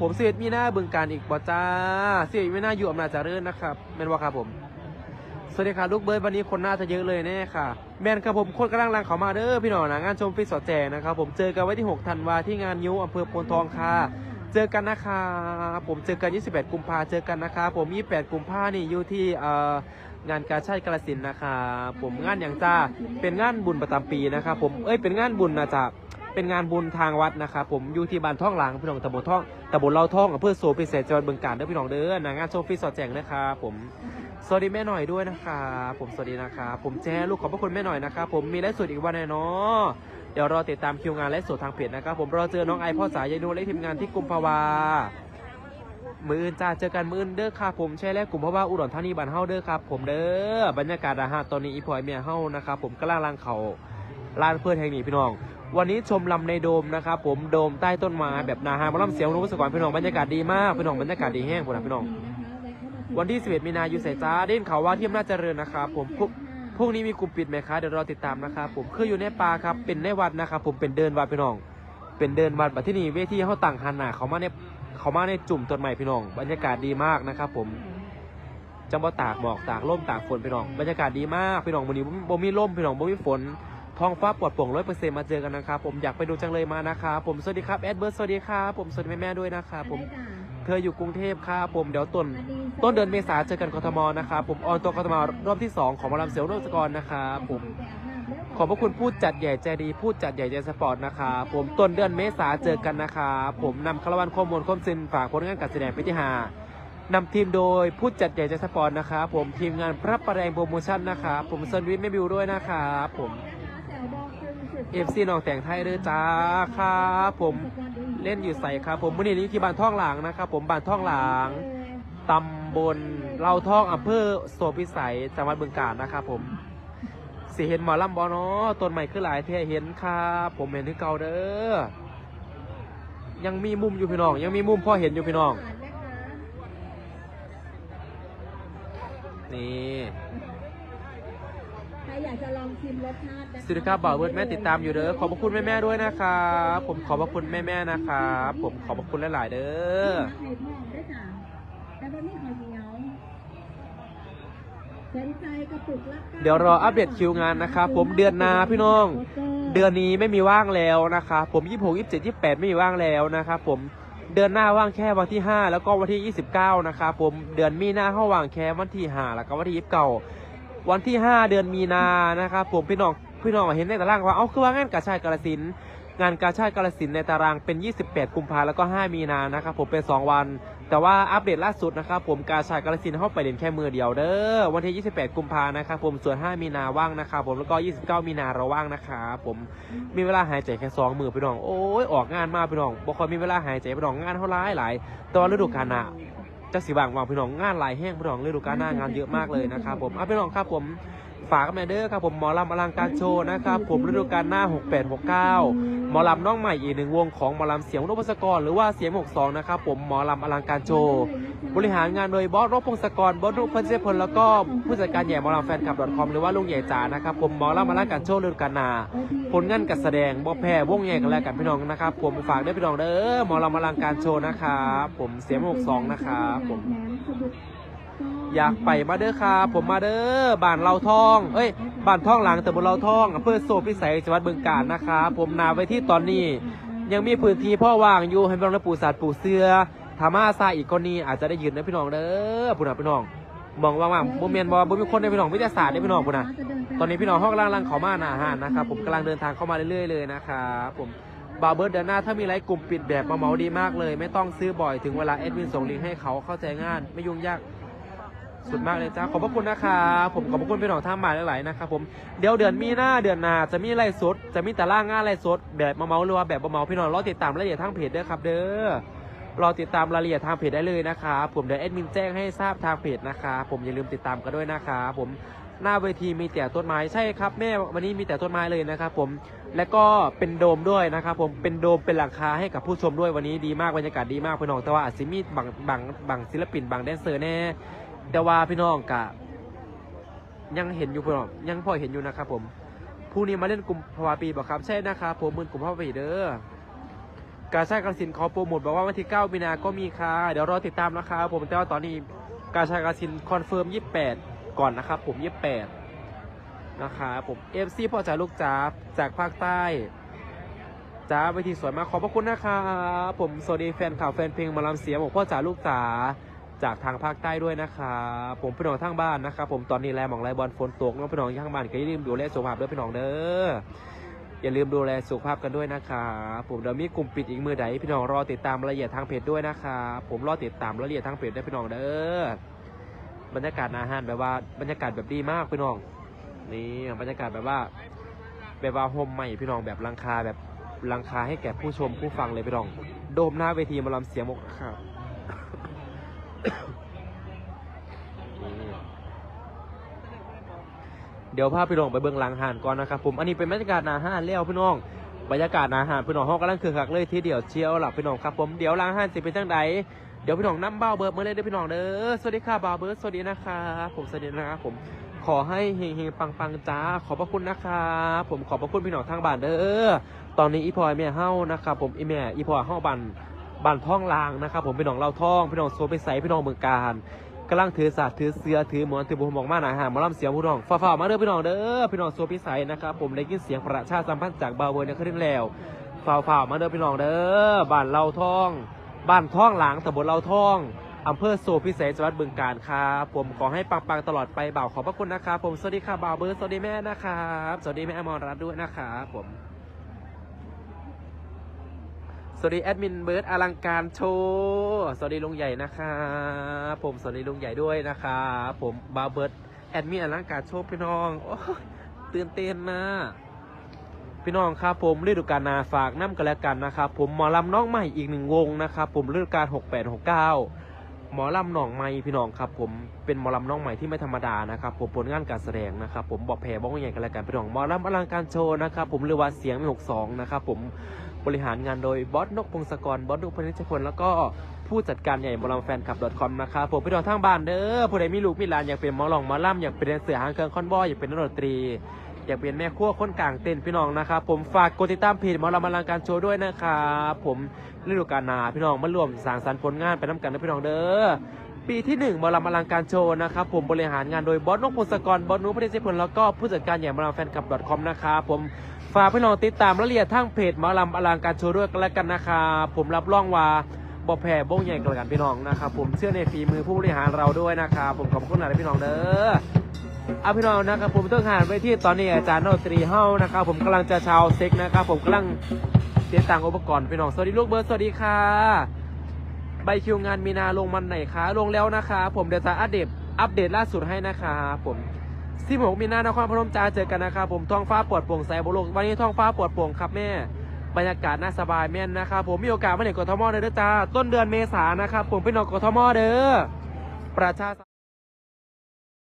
ผมเสิบมีหน้าบึงการอีกบ่จ้าเสิบมีหน้าอยู่อำนาจเจริญนะครับแม่นว่าครับผมสวัสดีค่ะลูกเบิร์ดวันนี้คนน่าจะเยอะเลยแน่ค่ะ แมนครับผมคนกำลังรังเขามาเด้อพี่หน้อนะงานชมฟิตสอดแจงนะครับผมเจอกันไว้ที่6ธันวาที่งานยิ้วอำเภอโพนทองค่ะ เจอกันนะคะผมเจอกัน 28 กุมภาเจอกันนะคะ ผม 28 กุมภานี่อยู่ที่เอ่องานกาชาติกาลสินนะคะ ผมงานอย่างจ้าเป็นงานบุญประจำปีนะครับผมเอ้ยเป็นงานบุญนะจ๊ะ เป็นงานบุญทางวัดนะครับผมอยู่ที่บ้านท่องหลังพี่น้องตำบลท่องตำบลเราท่องอำเภอโซพิเศษจังหวัดบึงกาฬเด้อพี่น้องเด้อนะงานชมฟิตสอดแจงนะครับผมสวัสดีแม่หน่อยด้วยนะคะผมสวัสดีนะคะผมแจ้ลูกขอบพระคุณแม่หน่อยนะครับผมมีไลฟ์สดอีกวันแน่นาะเดี๋ยวรอติดตามคิวงานไลฟ์สดทางเพจนะครับผมรอเจอน้องไอพ่อสายยายนูและทีมงานที่กุมภาวามืออื่นจ้าเจอกันมืออื่นเด้อค่ะผมใช่แล้วกลุ่มเพราะว่าอุดรธานีบ้านเฮาเด้อครับผมเด้อบรรยากาศอาหารตอนนี้อีพอยเมียเฮานะครับผมกำลังลังเขาลานเพื่อนแห่งนี้พี่น้อง วันนี้ชมลำในโดมนะครับผมโดมใต้ต้นไม้แบบนาฮามาลำเสียงรู้สกก่อนพี่น้องบรรยากาศดีมากพี่น้องบรรยากาศดีแห้งฝนพี่น้องวันที่ 11 มีนาอยู่ใส่จ้าเด่นเขาว่าที่อำนาจเจริญนะครับผมพรุ่งนี้มีกลุ่มปิดไหมคะเดี๋ยวรอติดตามนะครับผมคืออยู่ในป่าครับเป็นในวัดนะครับผมเป็นเดินวัดพี่น้อง เป็นเดินวัดบัดที่นี่เวทีเขาต่างหันหน้าเขามาในเขามาในจุ่มต้นใหม่พี่น้อง บรรยากาศดีมากนะครับผมจังบ่ตากหมอกตากลมตากฝนพี่น้องบรรยากาศดีมากพี่น้องวันนี้บ่มีลมพี่น้องบ่มีฝน ท้องฟ้าปลอดโปร่งร้อยเปอร์เซ็นต์มาเจอกันนะครับผมอยากไปดูจังเลยมานะครับผมสวัสดีครับแอดเบิร์ดสวัสดีครับผมสวัสดีแม่ๆด้วยนะครับผมเธออยู่กรุงเทพครับผมเดี๋ยวต้นต้นเดือนเมษาเจอกันกทมนะครับผมออนตัวกทมรอบที่ 2 ของหมอลำเสียวโรสกรนะครับผมขอบพระคุณผู้จัดใหญ่ใจดีผู้จัดใหญ่ใจสปอร์ตนะครับผมต้นเดือนเมษาเจอกันนะครับผมนำคารวันข้อมูลข้อมซินฝากผลงานการแสดงพิธีหานำทีมโดยผู้จัดใหญ่ใจสปอร์ตนะครับผมทีมงานพระประแรงโปรโมชั่นนะครับผมเซนวิทแม่บิวด้วยนะครับผม เอฟซีน้องแต่งไทยเด้อจ้าครับผมเล่นอยู่ใส่ครับผมวันนี้อยู่ที่บ้านท่องหลางนะครับผมบ้านท่องหลางตำบลเราท่องอำเภอโสพิสัยจังหวัดบึงกาฬนะครับผมสิเห็นหมอลำบอเนาะต้นใหม่คือหลายเท่เห็นครับผมเห็นที่เก่าเด้อยังมีมุมอยู่พี่น้อง ยังมีมุมพ่อเห็นอยู่พี่น้องนี่ากจะลองชิมรสชาตินะคะสิริครับบ่าวเบิร์ดแม่ติดตามอยู่เด้อขอบพระคุณแม่ๆด้วยนะครับผมขอบพระคุณแม่ๆนะครับผมขอบพระคุณหลาย ๆ เด้อไข่ทอดด้วยจ้ะแต่บะหมี่ข้าวเหนียวเป็นใจกระปุกละก้าเดี๋ยวรออัปเดตคิวงานนะครับผมเดือนหนาพี่น้อง เดือนนี้ไม่มีว่างแล้วนะครับผม26 27 28 ไม่มีว่างแล้วนะครับผมเดือนหน้าว่างแค่วันที่ 5 แล้วก็วันที่ 29 นะครับผมเดือนมีนาเข้าว่างแค่วันที่5แล้วก็วันที่29 วันที่ 5 เดือนมีนานะครับผมพี่น้องพี่น้องเห็นในตารางว่าเอาคือว่างานกาชาติกาลสินงานกาชาติกาลสินในตารางเป็น 28 กุมภาแล้วก็ 5 มีนานะครับผมเป็น 2 วัน แต่ว่าอัปเดตล่าสุดนะครับผมกาชาติกาลสินเข้าไปเด่นแค่มือเดียวเด้อวันที่ 28 กุมภานะครับผมส่วน 5 มีนาว่างนะครับผมแล้วก็ 29 มีนาเราว่างนะครับผมมีเวลาหายใจแค่สองมือพี่น้องโอ้ยออกงานมาพี่น้องบ่ค่อยมีเวลาหายใจพี่น้องงานเท่าไรหลายตอนฤดูกาลหน้า จะสีบางวางพี่น้องงานหลายแห้งพี่น้องฤดูกาลหน้างานเยอะมากเลยนะครับผมเอาพี่น้องครับผม ฝากกันมาเด้อครับผมหมอลำอลังการโชว์นะครับผมฤดูกาลหน้า 6869 หมอลำน้องใหม่อีกหนึ่งวงของหมอลำเสียงนพศกรหรือว่าเสียง 62 นะครับผมหมอลำอลังการโชว์บริหารงานโดยบอสรบพงศกรบอสรุพันเจพลแล้วก็ผู้จัดการใหญ่หมอลำแฟนคลับ .com หรือว่าลุงใหญ่จ๋านะครับผมหมอลำอลังการโชว์ฤดูกาลหน้าผลงานการแสดงบ่แพ้วงใหญ่กันแล้วกันพี่น้องนะครับผมฝากด้วยพี่น้องเด้อหมอลำอลังการโชว์นะครับผมเสียงหกสองนะครับผม อยากไปมาเด้อครับผมมาเด้อบ้านเราทอง เอ้ยบ้านทองหลังแต่บนเราทองอำเภอโซพิสัยจังหวัดบึงกาฬนะครับผมนาไว้ที่ตอนนี้ ยังมีพื้นที่พ่อว่างอยู่ให้พี่น้องได้ปลูกสัตว์ปลูกเสือถามาซาอีกคนนี้อาจจะได้ยืนนะพี่น้องเด้อพุ่นะพี่น้องมองว่างๆบ่แม่นบ่บ่มีคนในพี่น้องวิทยาศาสตร์ในพี่น้องพุ่นะตอนนี้พี่น้องห้องกำลังเขามาหนาหานนะครับผมกำลังเดินทางเข้ามาเรื่อยๆเลยนะครับผมบาร์เบิร์ดเดือนหน้าถ้ามีไลฟ์กลุ่มปิดแบบมาเมาดีมากเลย ไม่ต้องซื้อบ่อยถึงเวลาแอดมินส่งลิงก์ให้เขาเข้าใจง่ายไม่ยุ่งยาก สุดมากเลยจ้าขอบพระคุณนะครับผมขอบพระคุณพี่น้องท่ามาหลายๆนะครับผมเดี๋ยวเดือนมีหน้าเดือนหน้าจะมีไลฟ์สด จะมีแต่ล่างงานไลฟ์สด แบบมาเมาหรือว่าแบบมาเมาพี่น้องรอติดตามรายละเอียดทางเพจเด้อครับ เด้อรอติดตามรายละเอียดทางเพจได้เลยนะครับผมเดี๋ยวแอดมินแจ้งให้ทราบทางเพจนะครับผมอย่าลืมติดตามกันด้วยนะครับผมหน้าเวทีมีแต่ต้นไม้ใช่ครับแม่วันนี้มีแต่ต้นไม้เลยนะครับผมและก็เป็นโดมด้วยนะครับผมเป็นโดมเป็นหลังคาให้กับผู้ชมด้วยวันนี้ดีมากบรรยากาศดีมากพี่น้องแต่ว่าอาจจะมีบางบางบางศิลปินบางแดนเซอร์แน่ แต่ว่าพี่น้องกะ ยังเห็นอยู่พี่น้องยังพอเห็นอยู่นะครับผมผู้นี้มาเล่นกลุ่มภาวะปีบอกครับใช่นะครับผมมือกลุ่มภาวะปีเด้อกาชาดกสินขอโปรโมทบอกว่าวันที่ 9 มีนาก็มีค่ะเดี๋ยวรอติดตามนะครับผมแต่ว่าตอนนี้กาชาดกสินคอนเฟิร์ม 28 ก่อนนะครับผม 28 นะครับผมเอฟซีพ่อจ๋าลูกจ๋าจากภาคใต้จ้าเวทีสวยมากขอบพระคุณนะครับผมสวัสดีแฟนข่าวแฟนเพลงมาลำเสียงของพ่อจ๋าลูกจ๋า จากทางภาคใต้ด้วยนะครับผมพี่น้องทางบ้านนะครับผมตอนนี้แลหมองไรบอลฝนตกน้องพี่น้องทางบ้านก็อย่าลืมดูแลสุขภาพด้วยพี่น้องเด้ออย่าลืมดูแลสุขภาพกันด้วยนะครับผมเดี๋ยวมีกลุ่มปิดอีกมือใดพี่น้องรอติดตามรายละเอียดทางเพจด้วยนะครับผมรอติดตามรายละเอียดทางเพจได้พี่น้องเด้อบรรยากาศอาหารแบบว่าบรรยากาศแบบดีมากพี่น้องนี่บรรยากาศแบบว่า แบบว่าโฮมใหม่พี่น้องแบบลังคาแบบลังคาให้แก่ผู้ชมผู้ฟังเลยพี่น้อง โดมหน้าเวทีมาลำเสียงมกครับ เดี๋ยวพาพี่น้องไปเบื้องหลังหานก่อนนะครับผม อันนี้เป็นบรรยากาศหนาห้านแล้วพี่น้อง บรรยากาศหนาหานพี่น้องห้องกำลังคือคักเลยทีเดียวเชียวหลับพี่น้องครับผมเดี๋ยวหลังห้านสิเป็นจังใดเดี๋ยวพี่น้องน้ำเบ้าเบิร์ดมาเลยเด้อพี่น้องเด้อ สวัสดีค่ะบาเบิร์ดสวัสดีนะครับผมสวัสดีนะครับผม ขอให้เฮงๆปังๆจ้า ขอบพระคุณนะครับผมขอบพระคุณพี่น้องทางบ้านเด้อ ตอนนี้อีพอยแม่เฮ้านะครับผมอีแม่อีพอยเฮ้าบัน บันท่องลางนะครับผมพี่น้องเราท่องพี่น้องโซไปใสพี่น้องเมืองการกำลังถือศาสถือเสือถือหมอนถือบุหมอกมาหนาหามาล่ำเสียงพี่น้องฝ่าๆมาเด้อพี่น้องเด้อพี่น้องโซพิสัยนะครับผมได้ยินเสียงประชาสัมพันธ์จากบาวเวอร์เนี่ยขึ้นแล้วฝ่าๆมาเด้อพี่น้องเด้อบ้านเราท่อง บ้านท่องหลางตำบลเราท่องอำเภอโซพิเศษจังหวัดบึงกาฬครับผมขอให้ปังๆตลอดไปบ่าวขอบพระคุณนะครับผมสวัสดีค่ะบ่าวเบิร์สวัสดีแม่นะครับสวัสดีแม่อมรรัตน์ด้วยนะครับผม วัสดีแอดมินเบิร์ดอลังการโชว์สวัสดีลุงใหญ่นะครับผมสวัสดีลุงใหญ่ด้วยนะครับผมบาเบิร์ดแอดมินอลังการโชว์พี่น้องโอ้ตื่นเต้นนะพี่น้องครับผมฤดูกาลนาฝากน้ำกันแล้วกันนะครับผมหมอลำน้องใหม่อีกหนึ่งวงนะครับผมฤดูกาล68 69 หมอลำหนองไม้พี่น้องครับผมเป็นหมอลำน้องใหม่ที่ไม่ธรรมดานะครับผมผลงานการแสดงนะครับผมบอกแผ่บอกใหญ่กันแล้วกันพี่น้องหมอลำอลังการโชว์นะครับผมเรือว่าเสียงมีหกสองนะครับผม บริหารงานโดยบอสนกพงศกรบอสนกพนิชพลแล้วก็ผู้จัดการใหญ่หมอลำแฟนคลับ .com นะครับผมพี่น้องทางบ้านเด้อผู้ใดมีลูกมีหลานอยากเป็นหมอลองหมอล่ำอยากเป็นเสือหางเครื่องคอนบอยอยากเป็นนักดนตรี อยากเป็นแม่ครัวคนกลางเต้นพี่น้องนะครับผมฝากกดติดตามเพจหมอลำอลังการโชว์ด้วยนะครับผมฤดูกาลหนาพี่น้องมาร่วมสร้างสรรค์ผลงานไปน้ำกันนะพี่น้องเด้อปีที่1หมอลำอลังการโชว์นะครับผมบริหารงานโดยบอสนกพงศกรบอสนุพเดชพลแล้วก็ผู้จัดการใหญ่หมอลแฟนคลับ .com นะครับผม ฝากพี่น้องติดตามรายละเอียดทางเพจหมอลำอลังการโชว์ด้วยกันแล้วกันนะครับผมรับรองว่าบอแผ่บ้งใหญ่กันกันพี่น้องนะครับผมเชื่อในฝีมือผู้บริหารเราด้วยนะครับผมขอบคุณหลายพี่น้องเด้อเอาพี่น้องนะครับผมต้องหานไปที่ตอนนี้อาจารย์โนตรีเฮ้านะครับผมกำลังจะชาวเซ็กนะครับผมกำลังเตรียมต่างอุปกรณ์พี่น้องสวัสดีลูกเบิร์ดสวัสดีค่ะใบคิวงานมีนาลงมันไหนคะลงแล้วนะคะ ผมเดี๋ยวจะอัปเดตอัปเดตล่าสุดให้นะคะผม 16มีนานครพนมจ้าเจอกันนะครับผมท้องฟ้าปลอดโปร่งใสบโลกวันนี้ท้องฟ้าปลอดโปร่งครับแม่บรรยากาศน่าสบายแม่นนะครับผมมีโอกาสมาเห็นกทมเด้อจ้าต้นเดือนเมษานนะครับผมไปนอนกทมเด้อประชา